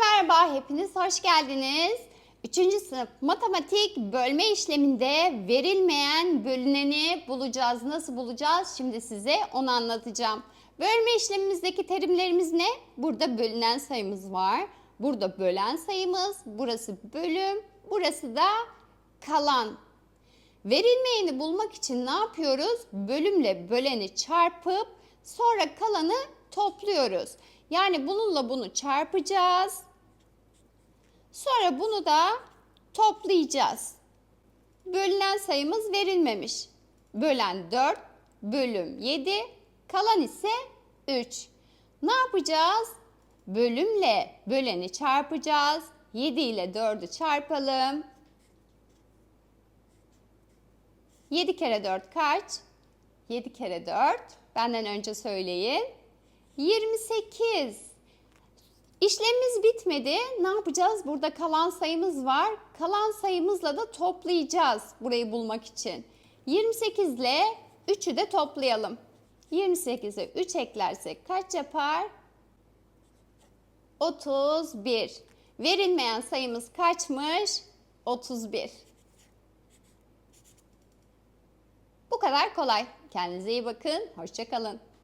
merhaba, hepiniz hoş geldiniz. Üçüncü sınıf matematik bölme işleminde verilmeyen bölüneni bulacağız. Nasıl bulacağız? Şimdi size onu anlatacağım. Bölme işlemimizdeki terimlerimiz ne? Burada bölünen sayımız var. Burada bölen sayımız, burası bölüm, burası da kalan. Verilmeyeni bulmak için ne yapıyoruz? Bölümle böleni çarpıp sonra kalanı topluyoruz. Yani bununla bunu çarpacağız. Sonra bunu da toplayacağız. Bölünen sayımız verilmemiş. Bölen 4, bölüm 7, kalan ise 3. Ne yapacağız? Bölümle böleni çarpacağız. 7 ile 4'ü çarpalım. 7 kere 4 kaç? 7 kere 4. Benden önce söyleyin. 28. İşlemimiz bitmedi. Ne yapacağız? Burada kalan sayımız var. Kalan sayımızla da toplayacağız burayı bulmak için. 28 ile 3'ü de toplayalım. 28'e 3 eklersek kaç yapar? 31. Verilmeyen sayımız kaçmış? 31. Bu kadar kolay. Kendinize iyi bakın. Hoşçakalın.